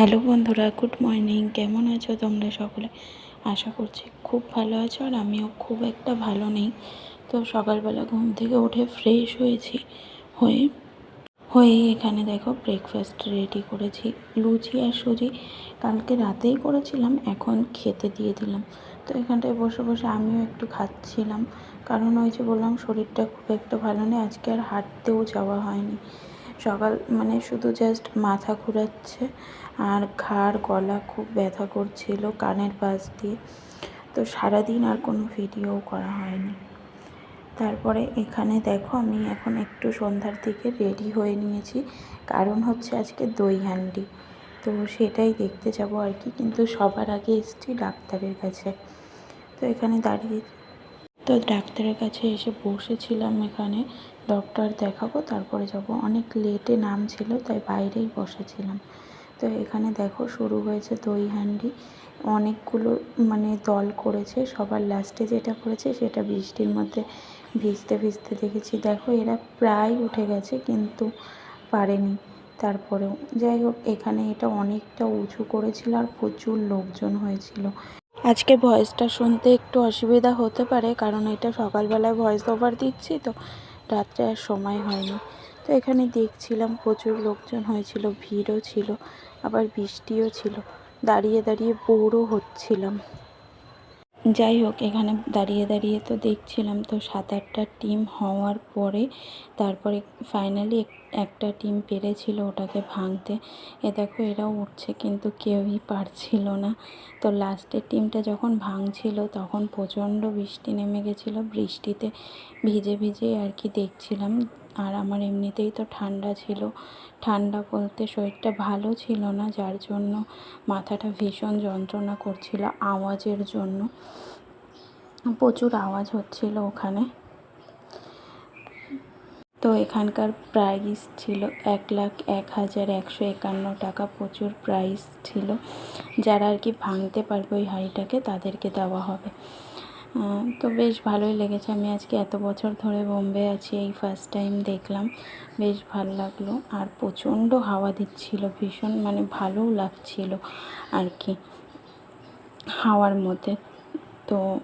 Hello বন্ধুরা, good morning. কেমন আছো তোমরা সকলে? আশা করছি খুব ভালো আছো আর আমিও খুব একটা ভালো নেই। তো সকালবেলা ঘুম থেকে উঠে ফ্রেশ হয়েছি, হয়ে হয়ে এখানে দেখো ব্রেকফাস্ট রেডি করেছি। লুচি আর সুজি কালকে রাতেই করেছিলাম, এখন খেতে দিয়ে দিলাম। তো এখানটায় বসে বসে আমিও একটু খাচ্ছিলাম। কারণ ওই যে বললাম শরীরটা খুব একটা ভালো নেই, আজকে আর হাঁটতেও যাওয়া হয়নি। সকাল মানে শুধু জাস্ট মাথা ঘুরাচ্ছে আর ঘাড়, গলা খুব ব্যথা করছিল কানের পাশ দিয়ে। তো সারাদিন আর কোনো ভিডিও করা হয়নি। তারপরে এখানে দেখো আমি এখন একটু সন্ধ্যার দিকে রেডি হয়ে নিয়েছি। কারণ হচ্ছে আজকে দই হান্ডি। তো সেটাই দেখতে যাব আর কি, কিন্তু সবার আগে এসছি ডাক্তারের কাছে। তো এখানে দাঁড়িয়ে তো ডাক্তারের কাছে এসে বসেছিলাম এখানে। ডক্টর দেখাবো, তারপরে যাব। অনেক লেটে নাম ছিল তাই বাইরেই বসেছিলাম। তো এখানে দেখো, শুরু হয়েছে দই হান্ডি। অনেকগুলো মানে দল করেছে, সবার লাস্টে যেটা করেছে, সেটা বৃষ্টির মধ্যে ভিজতে ভিজতে দেখেছি। দেখো, এরা প্রায় উঠে গেছে, কিন্তু পারেনি। তারপরেও, যাই হোক, এখানে এটা অনেকটা উঁচু করেছিল, আর প্রচুর লোকজন হয়েছিল। আজকে ভয়েসটা শুনতে একটু অসুবিধা হতে পারে, কারণ এটা সকালবেলায় ভয়েস ওভার দিচ্ছি তো, রাত্রে আর সময় হয়নি। তো এখানে দেখছিলাম প্রচুর লোকজন হয়েছিল, ভিড়ও ছিল, আবার বৃষ্টিও ছিল। দাঁড়িয়ে দাঁড়িয়ে বোরও হচ্ছিলাম। যাই হোক এখানে দাঁড়িয়ে দাঁড়িয়ে তো দেখছিলাম তো সাত আটটা টিম হওয়ার পরে তারপরে ফাইনালি একটা টিম পেরেছিল ওটাকে ভাঙতে। এ দেখো এরাও উঠছে কিন্তু কেউই পারছিল না। তো লাস্টের টিমটা যখন ভাঙছিল তখন প্রচণ্ড বৃষ্টি নেমে গেছিল। বৃষ্টিতে ভিজে ভিজে আর কি দেখছিলাম। আর আমার এমনিতেই তো ঠান্ডা ছিল। ঠান্ডা বলতে শরীরটা ভালো ছিল না, যার জন্য মাথাটা ভীষণ যন্ত্রণা করছিল আওয়াজের জন্য। প্রচুর আওয়াজ হচ্ছিল ওখানে। তো এখানকার প্রাইস ছিল এক লাখ এক হাজার একশো একান্ন টাকা, প্রচুর প্রাইস ছিল। যারা আর কি ভাঙতে পারবে ওই হাঁড়িটাকে তাদেরকে দেওয়া হবে। তো বেশ ভালোই লেগেছে। আমি আজকে এত বছর ধরে বোম্বে আছি, এই ফার্স্ট টাইম দেখলাম। বেশ ভালো লাগল। আর প্রচণ্ড হাওয়া দিচ্ছিল, ভীষণ মানে ভালোও লাগছিল আর কি হাওয়ার মধ্যে। তো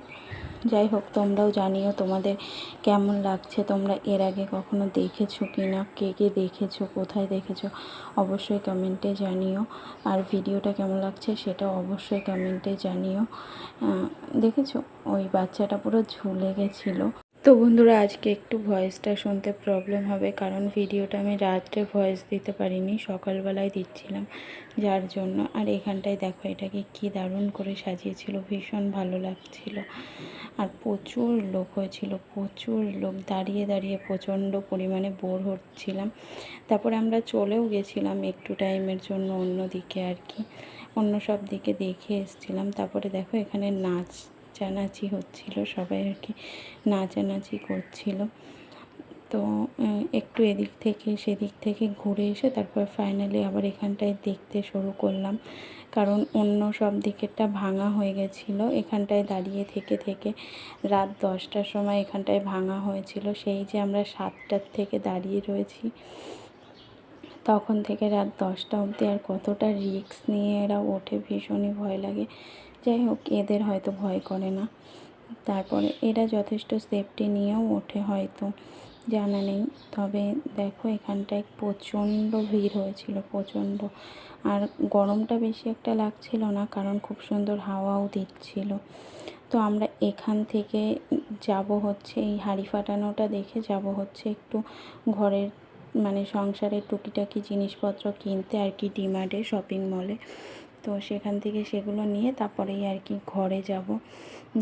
যাই হোক, তোমরাও জানিও তোমাদের কেমন লাগছে। তোমরা এর আগে কখনো দেখেছ কি না কে কে দেখেছ? কোথায় দেখেছ? অবশ্যই কমেন্টে জানিও। আর ভিডিওটা কেমন লাগছে সেটা অবশ্যই কমেন্টে জানিও। দেখেছ? ওই বাচ্চাটা পুরো ঝুলে গেছিল। তো বন্ধুরা, আজকে একটু ভয়েসটা শুনতে প্রবলেম হবে কারণ ভিডিওটা আমি রাত্রে ভয়েস দিতে পারিনি, সকালবেলায় দিচ্ছিলাম যার জন্য। আর এখানটায় দেখো, এটাকে কি দারুণ করে সাজিয়েছিল, ভীষণ ভালো লাগছিল। আর প্রচুর লোক হয়েছিল, প্রচুর লোক। দাঁড়িয়ে দাঁড়িয়ে প্রচণ্ড পরিমাণে বোর হচ্ছিলাম। তারপরে আমরা চলেও গেছিলাম একটু টাইমের জন্য অন্য দিকে আর কি। অন্য সব দিকে দেখে এসছিলাম। তারপরে দেখো, এখানে নাচ নাচানাচি হচ্ছিল, সবাই আর কি নাচানাচি করছিল। তো একটু এদিক থেকে, সেদিক থেকে ঘুরে এসে তারপর ফাইনালি আবার এখানটায় দেখতে শুরু করলাম। কারণ অন্য সব দিকেরটা ভাঙা হয়ে গেছিল। এখানটায় দাঁড়িয়ে থেকে থেকে রাত দশটার সময় এখানটায় ভাঙা হয়েছিল। সেই যে আমরা সাতটার থেকে দাঁড়িয়ে রয়েছি, তখন থেকে রাত দশটা অবধি আর কতটা রিস্ক নিয়ে এরা ওঠে ভীষণই ভয় লাগে। যাই হোক, এদের হয়তো ভয় করে না। তারপরে এরা যথেষ্ট সেফটি নিয়েও ওঠে হয়তো, জানা নেই। তবে দেখো, এখানটায় প্রচণ্ড ভিড় হয়েছিল, প্রচণ্ড। আর গরমটা বেশি একটা লাগছিল না, কারণ খুব সুন্দর হাওয়াও দিচ্ছিল। তো আমরা এখান থেকে যাব হচ্ছে, এই হাঁড়ি ফাটানোটা দেখে যাব হচ্ছে একটু ঘরের মানে সংসারের টুকিটাকি জিনিসপত্র কিনতে, আর কি ডিমার্টে শপিং মলে তো সেখান থেকে সেগুলো নিয়ে তারপরেই আর কি ঘরে যাব।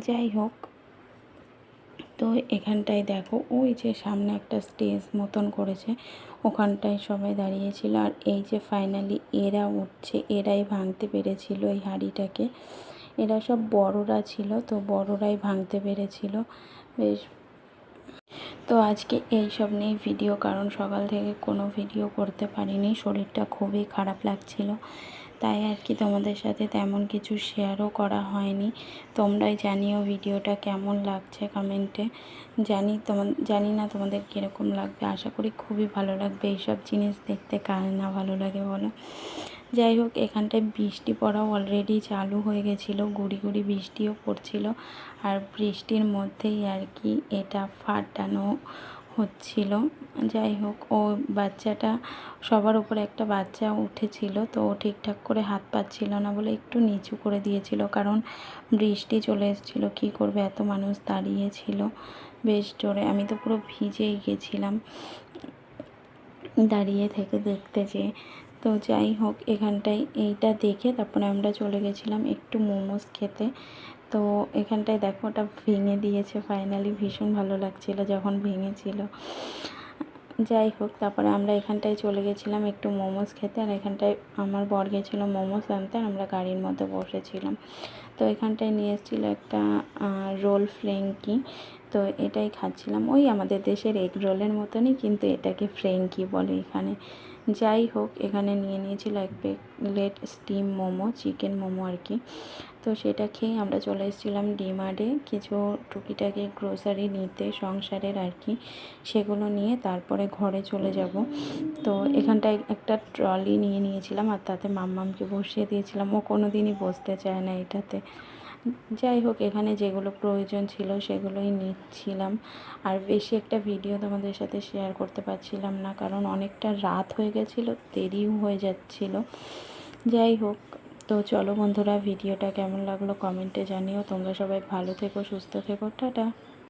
যাই হোক, তো এখানটায় দেখো, ওই যে সামনে একটা স্টেজ মতন করেছে, ওখানটায় সবাই দাঁড়িয়েছিল। আর এই যে ফাইনালি এরা উঠছে, এরাই ভাঙতে পেরেছিল এই হাঁড়িটাকে। এরা সব বড়রা ছিল, তো বড়রাই ভাঙতে পেরেছিল। বেশ। তো আজকে এই সব নিয়ে ভিডিও কারণ সকাল থেকে কোনো ভিডিও করতে পারিনি, শরীরটা খুবই খারাপ লাগছিল। তাই আর কি তোমাদের সাথে তেমন কিছু শেয়ারও করা হয়নি। তোমরাই জানিও ভিডিওটা কেমন লাগছে কমেন্টে জানি তোমার জানি না তোমাদের কীরকম লাগবে। আশা করি খুবই ভালো লাগবে এইসব জিনিস দেখতে। কার না ভালো লাগে বলো। যাই হোক, এখানটায় বৃষ্টি পড়াও অলরেডি চালু হয়ে গেছিল। গুড়ি গুড়ি বৃষ্টিও পড়ছিল। আর বৃষ্টির মধ্যেই আর কি এটা ফাটানো হচ্ছিল। যাই হোক, ও বাচ্চাটা সবার উপরে একটা বাচ্চা উঠেছিল, তো ও ঠিকঠাক করে হাত পাচ্ছিল না বলে একটু নিচু করে দিয়েছিল, কারণ বৃষ্টি চলে এসেছিল, কী করবে এত মানুষ দাঁড়িয়েছিল বেশ জোরে। আমি তো পুরো ভিজেই গেছিলাম দাঁড়িয়ে থেকে দেখতে যে তো যাই হোক, এখানটায় এইটা দেখে তারপরে আমরা চলে গেছিলাম একটু মোমোস খেতে। তো এখানটায় দেখো ওটা ভেঙে দিয়েছে ফাইনালি ভীষণ ভালো লাগছিল যখন ভেঙেছিল। যাই হোক, তারপরে আমরা এখানটায় চলে গেছিলাম একটু মোমোস খেতে, আর এখানটায় আমার বর গেছিল মোমোস আনতে, আর আমরা গাড়ির মধ্যে বসেছিলাম। তো এখানটায় নিয়ে এসেছিল একটা রোল ফ্রেঙ্কি। তো এটাই খাচ্ছিলাম। ওই আমাদের দেশের এগ রোলের মতনই, কিন্তু এটাকে ফ্রেঙ্কি বলে এখানে। যাই হোক, এখানে নিয়ে নিয়েছিল এক plate steam momo chicken momo আর কি। তো সেটা খেয়ে আমরা চলে এসেছিলাম ডিমার্টে কিছু টুকিটাকি গ্রোসারি নিতে, সংসারের আর কি, সেগুলো নিয়ে তারপরে ঘরে চলে যাব। তো এখানটায় একটা ট্রলি নিয়ে নিয়েছিলাম আর তাতে মাম্মামকে বসিয়ে দিয়েছিলাম। ও কোনো দিনই বসতে চায় না এটাতে। যাই হোক, এখানে যেগুলো প্রয়োজন ছিল সেগুলোই নিচ্ছিলাম। আর বেশি একটা ভিডিও তোমাদের সাথে শেয়ার করতে পারছিলাম না, কারণ অনেকটা রাত হয়ে গেছিল, দেরিও হয়ে যাচ্ছিল। যাই হোক, তো চলো বন্ধুরা, ভিডিওটা কেমন লাগল কমেন্টে জানিও। তোমরা সবাই ভালো থেকো, সুস্থ থেকো, টাটা।